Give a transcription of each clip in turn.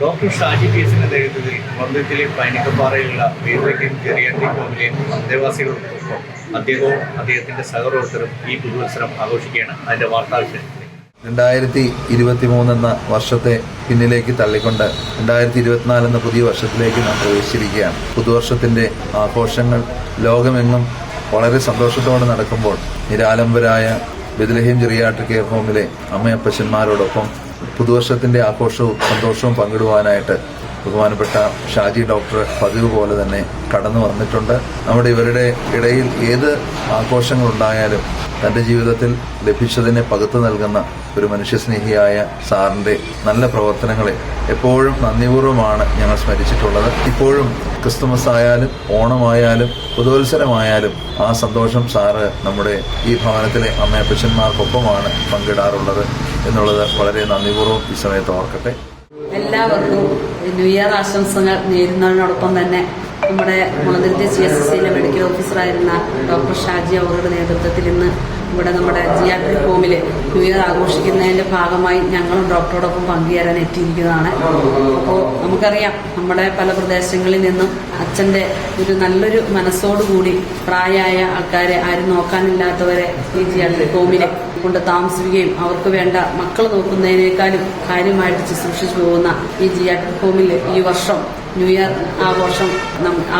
Doctor Shaji കേസിന്റെ നേതൃത്വത്തിൽ മന്ദിരത്തിലെ പൈനിക്കപ്പാറയിലുള്ള ചെറിയാൻഡി കോവിലെയും അന്തേവാസികൾക്കൊപ്പം അദ്ദേഹവും അദ്ദേഹത്തിന്റെ സഹപ്രവർത്തകരും ഈ പുതുവത്സരം ആഘോഷിക്കുകയാണ്. അതിന്റെ വാർത്താവിഷയം രണ്ടായിരത്തി ഇരുപത്തി മൂന്നെന്ന വർഷത്തെ പിന്നിലേക്ക് തള്ളിക്കൊണ്ട് രണ്ടായിരത്തി ഇരുപത്തിനാല് എന്ന പുതിയ വർഷത്തിലേക്ക് നാം പ്രവേശിച്ചിരിക്കുകയാണ്. പുതുവർഷത്തിന്റെ ആഘോഷങ്ങൾ ലോകമെങ്ങും വളരെ സന്തോഷത്തോടെ നടക്കുമ്പോൾ നിരാലംബരായ ബദലഹീം ചെറിയാട്ട് കെയർ ഹോമിലെ അമ്മയപ്പച്ചന്മാരോടൊപ്പം പുതുവർഷത്തിന്റെ ആഘോഷവും സന്തോഷവും പങ്കിടുവാനായിട്ട് ബഹുമാനപ്പെട്ട ഷാജി ഡോക്ടർ പതിവ് പോലെ തന്നെ കടന്നു വന്നിട്ടുണ്ട്. നമ്മുടെ ഇവരുടെ ഇടയിൽ ഏത് ആഘോഷങ്ങളുണ്ടായാലും തന്റെ ജീവിതത്തിൽ ലഭിച്ചതിനെ പകുത്തു നൽകുന്ന ഒരു മനുഷ്യസ്നേഹിയായ സാറിന്റെ നല്ല പ്രവർത്തനങ്ങളെ എപ്പോഴും നന്ദിപൂർവമാണ് ഞങ്ങൾ സ്മരിച്ചിട്ടുള്ളത്. ഇപ്പോഴും ക്രിസ്തുമസ് ആയാലും ഓണമായാലും പുതുവത്സരമായാലും ആ സന്തോഷം സാറ് നമ്മുടെ ഈ ഭവനത്തിലെ അമ്മയപ്പച്ചന്മാർക്കൊപ്പമാണ് പങ്കിടാറുള്ളത് എന്നുള്ളത് വളരെ നന്ദിപൂർവം ഈ സമയത്ത് ഓർക്കട്ടെ. എല്ലാവർക്കും ന്യൂ ഇയർ ആശംസകൾ നേരുന്നതിനോടൊപ്പം തന്നെ നമ്മുടെ മുളന്തിരുത്തി സി എസ് എസ് സിയിലെ മെഡിക്കൽ ഓഫീസറായിരുന്ന ഡോക്ടർ ഷാജി അവരുടെ നേതൃത്വത്തിൽ ഇന്ന് ഇവിടെ നമ്മുടെ ജിയാട്രിക് ഹോമിൽ ന്യൂ ഇയർ ആഘോഷിക്കുന്നതിന്റെ ഭാഗമായി ഞങ്ങളും ഡോക്ടറോടൊപ്പം പങ്കുചേരാൻ എത്തിയിരിക്കുന്നതാണ്. അപ്പോൾ നമുക്കറിയാം നമ്മുടെ പല പ്രദേശങ്ങളിൽ നിന്നും അച്ഛന്റെ ഒരു നല്ലൊരു മനസ്സോടുകൂടി പ്രായമായ ആൾക്കാരെ ആരും നോക്കാനില്ലാത്തവരെ ഈ ജിയാട്രിക് ഹോമിൽ കൊണ്ട് താമസിക്കുകയും അവർക്ക് വേണ്ട മക്കൾ നോക്കുന്നതിനേക്കാളും കാര്യമായിട്ട് ശുശ്രൂഷിച്ചു പോകുന്ന ഈ ജി അറ്റ് ഹോമിൽ ഈ വർഷം ന്യൂ ഇയർ ആഘോഷം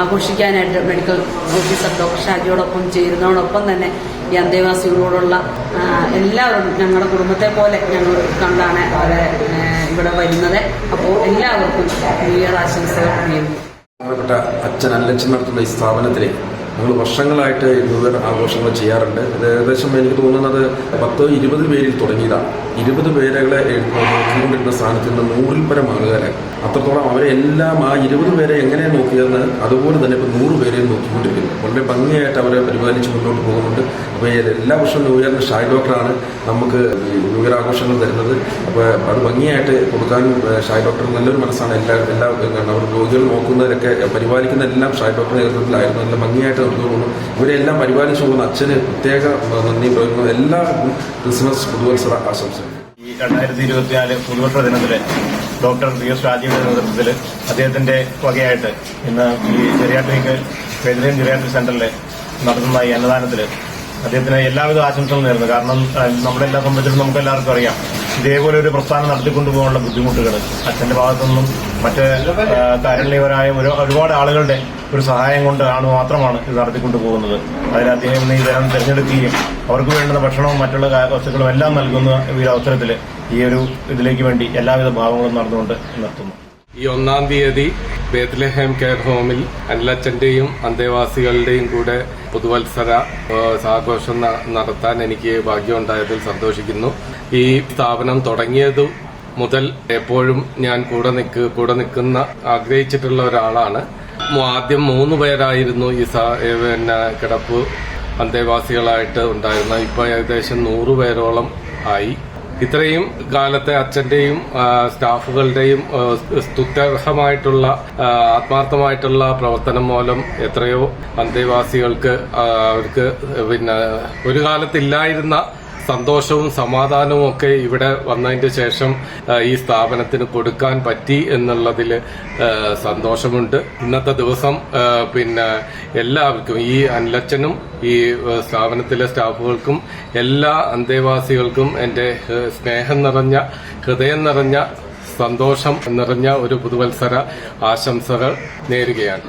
ആഘോഷിക്കാനായിട്ട് മെഡിക്കൽ ഓഫീസർ ഡോക്ടർ ഷാജിയോടൊപ്പം ചേരുന്നതോടൊപ്പം തന്നെ ഈ അന്തേവാസികളോടുള്ള എല്ലാവരും ഞങ്ങളുടെ കുടുംബത്തെ പോലെ ഞങ്ങൾ കണ്ടാണ് അവരെ ഇവിടെ വരുന്നത്. അപ്പോൾ എല്ലാവർക്കും ന്യൂ ഇയർ ആശംസകൾ നേരുന്നു അച്ഛൻ അല്ലച്ചൻ നടത്തുന്ന ഈ സ്ഥാപനത്തിൽ ഞങ്ങൾ വർഷങ്ങളായിട്ട് ന്യൂ ആഘോഷങ്ങൾ ചെയ്യാറുണ്ട്. ഏകദേശം എനിക്ക് തോന്നുന്നത് പത്ത് ഇരുപത് പേരിൽ തുടങ്ങിയതാണ്. ഇരുപത് പേരുകളെ നോക്കിക്കൊണ്ടിരുന്ന സ്ഥാനത്ത് നിന്ന് നൂറിൽ പരം ആളുകളെ അത്രത്തോളം അവരെ എല്ലാം ആ ഇരുപത് പേരെ എങ്ങനെ നോക്കിയതെന്ന് അതുപോലെ തന്നെ ഇപ്പോൾ നൂറ് പേരെയും നോക്കിക്കൊണ്ടിരിക്കുന്നു. വളരെ ഭംഗിയായിട്ട് അവരെ പരിപാലിച്ച് മുന്നോട്ട് പോകുന്നുണ്ട്. അപ്പോൾ എല്ലാ വർഷവും ഇയറിന് ഷായ് ഡോക്ടറാണ് നമുക്ക് ന്യൂ ആഘോഷങ്ങൾ തരുന്നത്. അപ്പോൾ അത് ഭംഗിയായിട്ട് കൊടുക്കാനും ഏഹ്, ഷായ് ഡോക്ടർ നല്ലൊരു മനസ്സാണ്. എല്ലാ എല്ലാ അവർ രോഗികൾ നോക്കുന്നതിലൊക്കെ പരിപാലിക്കുന്ന എല്ലാം ഷായ് ഡോക്ടറുടെ നേതൃത്വത്തിലായിരുന്നു. നല്ല ഭംഗിയായിട്ട് തോന്നുന്നു ഇവരെല്ലാം പരിപാലിച്ചു പോകുന്ന അച്ഛന് പ്രത്യേക നന്ദി പറയുന്നു എല്ലാ ക്രിസ്മസ് പുതുവത്സര ആശംസകൾ ഈ രണ്ടായിരത്തി ഇരുപത്തിനാല് പുതുവർഷ ദിനത്തിൽ ഡോക്ടർ പി എസ് രാജീവിന്റെ നേതൃത്വത്തിൽ അദ്ദേഹത്തിന്റെ വകയായിട്ട് ഇന്ന് ഈ ജെറിയാട്രിക് ഫെഡറേൻ ജെറിയാട്രിക് സെന്ററിൽ നടത്തുന്ന ഈ അന്നദാനത്തിൽ അദ്ദേഹത്തിന് എല്ലാവിധ ആശംസകളും നേരുന്നു. കാരണം നമ്മുടെ എല്ലാ സംബന്ധിച്ചും നമുക്ക് എല്ലാവർക്കും അറിയാം. ഇതേപോലെ ഒരു പ്രസ്ഥാനം നടത്തിക്കൊണ്ടുപോകാനുള്ള ബുദ്ധിമുട്ടുകൾ അച്ഛന്റെ ഭാഗത്തുനിന്നും മറ്റ് ആഹ് കാരുണ്യവരായ ഒരു ഒരുപാട് ആളുകളുടെ ഒരു സഹായം കൊണ്ടാണ് മാത്രമാണ് ഇത് നടത്തിക്കൊണ്ടു പോകുന്നത് അതിൽ അദ്ദേഹം ഈ തിരഞ്ഞെടുക്കുകയും അവർക്ക് വേണ്ടുന്ന ഭക്ഷണവും മറ്റുള്ള വസ്തുക്കളും എല്ലാം നൽകുന്ന ഈ അവസരത്തിൽ ഈ ഒരു ഇതിലേക്ക് വേണ്ടി എല്ലാവിധ ഭാവങ്ങളും നടന്നുകൊണ്ട് നിർത്തുന്നു. ഈ ഒന്നാം തീയതി ബേത്ലഹേം കെയർ ഹോമിൽ അനിലച്ചന്റെയും അന്തേവാസികളുടെയും കൂടെ പുതുവത്സര ആഘോഷം നടത്താൻ എനിക്ക് ഭാഗ്യമുണ്ടായതിൽ സന്തോഷിക്കുന്നു. ഈ സ്ഥാപനം തുടങ്ങിയതു മുതൽ എപ്പോഴും ഞാൻ കൂടെ നിൽക്ക് കൂടെ നിൽക്കുന്ന ആഗ്രഹിച്ചിട്ടുള്ള ഒരാളാണ്. ആദ്യം മൂന്ന് പേരായിരുന്നു ഈ പിന്നെ കിടപ്പ് അന്തേവാസികളായിട്ട് ഉണ്ടായിരുന്നത്. ഇപ്പൊ ഏകദേശം നൂറ് പേരോളം ആയി. ഇത്രയും കാലത്തെ അച്ഛന്റെയും സ്റ്റാഫുകളുടെയും സ്തുത്യർഹമായിട്ടുള്ള ആത്മാർത്ഥമായിട്ടുള്ള പ്രവർത്തനം മൂലം എത്രയോ അന്തേവാസികൾക്ക് അവർക്ക് പിന്നെ ഒരു കാലത്തില്ലായിരുന്ന സന്തോഷവും സമാധാനവും ഒക്കെ ഇവിടെ വന്നതിന്റെ ശേഷം ഈ സ്ഥാപനത്തിന് കൊടുക്കാൻ പറ്റി എന്നുള്ളതിൽ സന്തോഷമുണ്ട്. ഇന്നത്തെ ദിവസം പിന്നെ എല്ലാവർക്കും ഈ അനിലച്ചനും ഈ സ്ഥാപനത്തിലെ സ്റ്റാഫുകൾക്കും എല്ലാ അന്തേവാസികൾക്കും എന്റെ സ്നേഹം നിറഞ്ഞ ഹൃദയം നിറഞ്ഞ സന്തോഷം നിറഞ്ഞ ഒരു പുതുവത്സര ആശംസകൾ നേരുകയാണ്.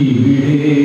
ഇവിടെ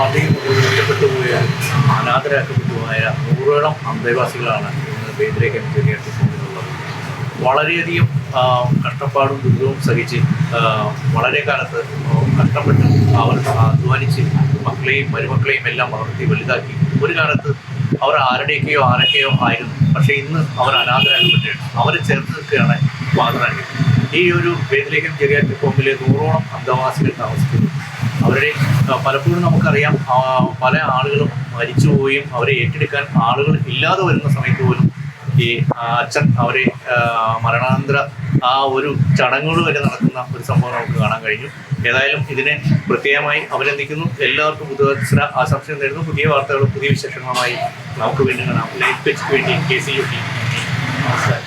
പാർട്ടിയിൽ ഉപയോഗിക്കപ്പെട്ടു പോയ അനാഥരാക്കപ്പെട്ടു പോയ നൂറോളം അന്തേവാസികളാണ് ഇന്ന് ബേന്ദ്ര കമ്മിറ്റിയായിട്ട് മുന്നിലുള്ളത് വളരെയധികം കഷ്ടപ്പാടും ദുരിതവും സഹിച്ച് വളരെ കാലത്ത് കഷ്ടപ്പെട്ട് അവർ അധ്വാനിച്ച് മക്കളെയും മരുമക്കളെയും എല്ലാം വളർത്തി വലുതാക്കി. ഒരു കാലത്ത് അവർ ആരുടെയൊക്കെയോ ആരൊക്കെയോ ആയിരുന്നു. പക്ഷേ ഇന്ന് അവർ അനാഥരാക്കപ്പെട്ടിട്ടുണ്ട് അവരെ ചേർത്ത് നിൽക്കുകയാണ് വാദനാക്കി ഈ ഒരു വേദലേഖം ചെറിയ ഹോമിലെ നൂറോളം അന്തവാസികൾ താമസിക്കുന്നു. അവരുടെ പലപ്പോഴും നമുക്കറിയാം പല ആളുകളും മരിച്ചു പോവുകയും അവരെ ഏറ്റെടുക്കാൻ ആളുകൾ ഇല്ലാതെ വരുന്ന സമയത്ത് പോലും ഈ അച്ഛൻ അവരെ മരണാനന്തര ആ ഒരു ചടങ്ങുകൾ വരെ നടക്കുന്ന ഒരു സംഭവം നമുക്ക് കാണാൻ കഴിഞ്ഞു. ഏതായാലും ഇതിനെ പ്രത്യേകമായി അഭിനന്ദിക്കുന്നു. എല്ലാവർക്കും പുതുവത്സര ആശംസകൾ നേരുന്നു. പുതിയ വാർത്തകളും പുതിയ വിശേഷങ്ങളുമായി നമുക്ക് വീണ്ടും കാണാം. ലൈഫ് വെച്ച് വേണ്ടി കെ സി യു ടി നമസ്കാരം.